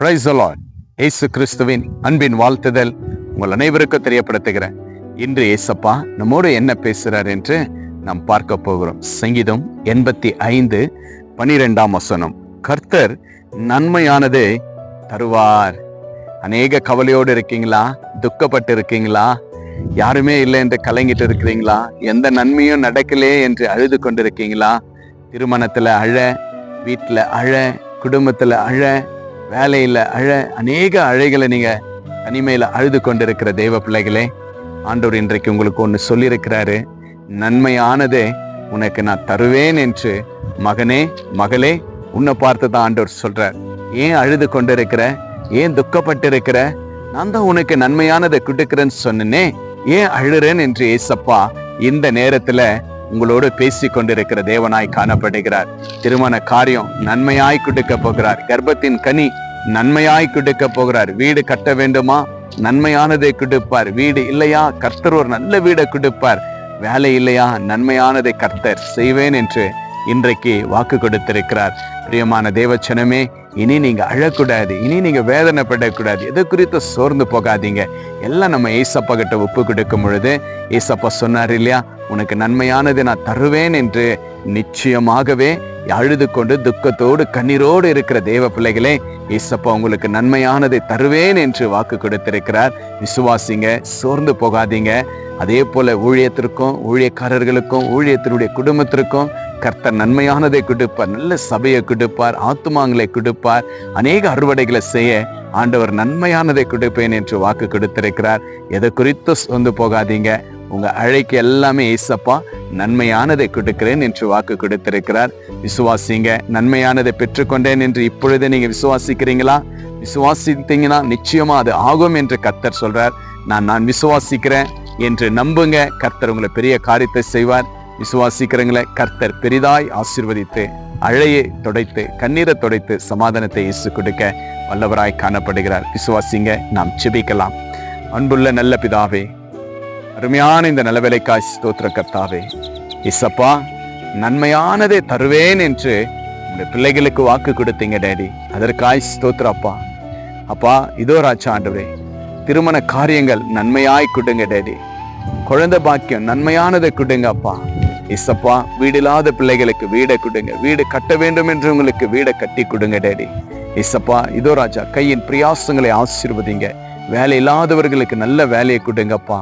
Price Lord இயேசு கிறிஸ்துவின் அன்பின் வாழ்த்துதல் உங்கள் அனைவருக்கும் தெரியப்படுத்துகிறேன். இன்று ஏசப்பா நம்மோடு என்ன பேசுகிறார் என்று நாம் பார்க்க போகிறோம். சங்கீதம் எண்பத்தி ஐந்து பனிரெண்டாம் வசனம். கர்த்தர் நன்மையானது தருவார். அநேக கவலையோடு இருக்கீங்களா? துக்கப்பட்டு இருக்கீங்களா யாருமே இல்லை என்று கலங்கிட்டு இருக்கிறீங்களா? எந்த நன்மையும் நடக்கலையே என்று அழுது கொண்டிருக்கீங்களா? திருமணத்தில் அழ வீட்டில் அழ குடும்பத்தில் அழ வேலையில் அழ அநேக அழைகளை நீங்கள் தனிமையில் அழுது கொண்டிருக்கிற தெய்வ பிள்ளைகளே ஆண்டவர் இன்றைக்கு உங்களுக்கு ஒன்று சொல்லியிருக்கிறாரு. நன்மையானதே உனக்கு நான் தருவேன் என்று மகனே மகளே உன்னை பார்த்து தான் ஆண்டவர் சொல்கிறார் ஏன் அழுது கொண்டிருக்கிற? ஏன் துக்கப்பட்டு இருக்கிற நான் தான் உனக்கு நன்மையானதை கொடுக்கிறேன்னு சொன்னனே. ஏன் அழுறேன் என்று ஏசப்பா இந்த நேரத்தில் உங்களோடு பேசி கொண்டிருக்கிற தேவனாய் காணப்படுகிறார். திருமண காரியம் நன்மையாய் கொடுக்க போகிறார். கர்ப்பத்தின் கனி நன்மையாய் கொடுக்க போகிறார். வீடு கட்ட வேண்டுமா? நன்மையானதை கொடுப்பார். வீடு இல்லையா? கர்த்தர் ஒரு நல்ல வீடை கொடுப்பார். வேலை இல்லையா? நன்மையானதை கர்த்தர் செய்வேன் என்று இன்றைக்கு வாக்கு கொடுத்திருக்கிறார். பிரியமான தேவச்சனமே இனி நீங்க அழக்கூடாது இனி நீங்க வேதனைப்படக்கூடாது எது குறித்து சோர்ந்து போகாதீங்க. எல்லாம் நம்ம ஏசப்பா கிட்ட ஒப்பு கொடுக்கும் பொழுது ஏசப்பா சொன்னார் இல்லையா உனக்கு நன்மையானது நான் தருவேன் என்று நிச்சயமாகவே அழுது கொண்டு துக்கத்தோடு கண்ணீரோடு இருக்கிற தேவ பிள்ளைகளே ஏசப்பா உங்களுக்கு நன்மையானதை தருவேன் என்று வாக்கு கொடுத்திருக்கிறார். விசுவாசிங்க சோர்ந்து போகாதீங்க. அதே போல ஊழியத்திற்கும் ஊழியக்காரர்களுக்கும் ஊழியத்தினுடைய குடும்பத்திற்கும் கர்த்தர் நன்மையானதை கொடுப்பார் நல்ல சபையை கொடுப்பார் ஆத்துமாங்களை கொடுப்பார் அநேக அறுவடைகளை செய்ய ஆண்டவர் நன்மையானதை கொடுப்பேன் என்று வாக்கு கொடுத்திருக்கிறார். எதை குறித்து சொந்து போகாதீங்க. உங்க அழைக்கு எல்லாமே ஏசப்பா நன்மையானதை கொடுக்கிறேன் என்று வாக்கு கொடுத்திருக்கிறார். விசுவாசிங்க நன்மையானதை பெற்றுக்கொண்டேன் என்று இப்பொழுது நீங்க விசுவாசிக்கிறீங்களா? விசுவாசித்தீங்கன்னா நிச்சயமா அது ஆகும் என்று கர்த்தர் சொல்றார். நான் நான் விசுவாசிக்கிறேன் என்று நம்புங்க. கர்த்தர் உங்களை பெரிய காரியத்தை செய்வார். விசுவாசிக்கிறவங்களை கர்த்தர் பெரிதாய் ஆசிர்வதித்து அழையை தொடைத்து கண்ணீரை தொடைத்து சமாதானத்தை இயேசு கொடுக்க வல்லவராய் காணப்படுகிறார். விசுவாசிங்க நாம் செபிக்கலாம் அன்புள்ள நல்ல பிதாவே அருமையான இந்த நலவேலைக்காய் ஸ்தோத்திர கர்த்தாவே இசப்பா நன்மையானதை தருவேன் என்று உங்களுடைய பிள்ளைகளுக்கு வாக்கு கொடுத்தீங்க டேடி. அதற்காய் ஸ்தோத்திர அப்பா. அப்பா இதோ ராஜா ஆண்டவரே திருமண காரியங்கள் நன்மையாய் கொடுங்க டேடி. குழந்தை பாக்கியம் நன்மையானதை கொடுங்க அப்பா. இசப்பா வீடு இல்லாத பிள்ளைகளுக்கு வீடை கொடுங்க வீடு கட்ட வேண்டும் என்று உங்களுக்கு வீடை கட்டி கொடுங்க டேடி. இசப்பா இதோ ராஜா கையின் பிரியாசங்களை ஆசிர்வதிங்க. வேலை இல்லாதவர்களுக்கு நல்ல வேலையை கொடுங்கப்பா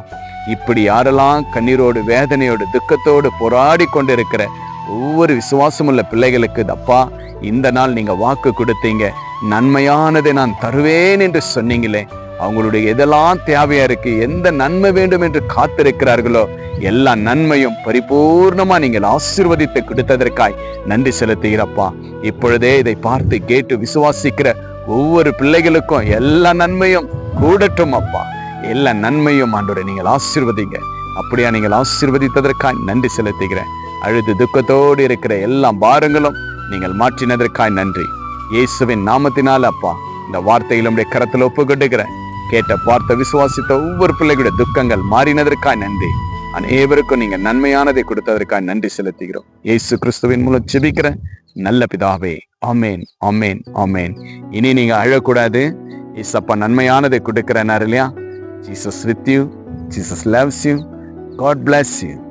இப்படி யாரெல்லாம் கண்ணீரோடு வேதனையோடு துக்கத்தோடு போராடி கொண்டிருக்கிற ஒவ்வொரு விசுவாசமுள்ள பிள்ளைகளுக்கு தப்பா இந்த நாள் நீங்கள் வாக்கு கொடுத்தீங்க. நன்மையானதை நான் தருவேன் என்று சொன்னீங்களே. அவங்களுடைய எதெல்லாம் தேவையா இருக்கு எந்த நன்மை வேண்டும் என்று காத்திருக்கிறார்களோ எல்லா நன்மையும் பரிபூர்ணமா நீங்கள் ஆசிர்வதித்து கொடுத்ததற்காய் நன்றி செலுத்துகிறப்பா. இப்பொழுதே இதை பார்த்து கேட்டு விசுவாசிக்கிற ஒவ்வொரு பிள்ளைகளுக்கும் எல்லா நன்மையும் கூடட்டும் அப்பா எல்லா நன்மையும் ஆண்டோரை நீங்கள் ஆசீர்வதிங்க. அப்படியா நீங்கள் ஆசீர்வதித்ததற்காய் நன்றி செலுத்துகிறேன். அழுது துக்கத்தோடு இருக்கிற எல்லா பாரங்களும் நீங்கள் மாற்றினதற்காய் நன்றி. இயேசுவின் நாமத்தினால் அப்பா இந்த வார்த்தையில் உடைய கரத்தில் ஒப்புக்கொண்டுகிறேன் கேட்ட பார்த்த விசுவாசித்த ஒவ்வொரு பிள்ளைகளுடைய துக்கங்கள் மாறினதற்காய் நன்றி. அனைவருக்கும் நீங்க நன்மையானதை கொடுத்ததற்காய் நன்றி செலுத்துகிறோம். இயேசு கிறிஸ்துவின் மூலம் ஜெபிக்கிறேன். நல்ல பிதாவே ஆமேன் ஆமேன் ஆமேன். இனி நீங்க அழக்கூடாது. இசப்பா நன்மையானதை கொடுக்கிறேனார் இல்லையா Jesus with you. Jesus loves you. God bless you.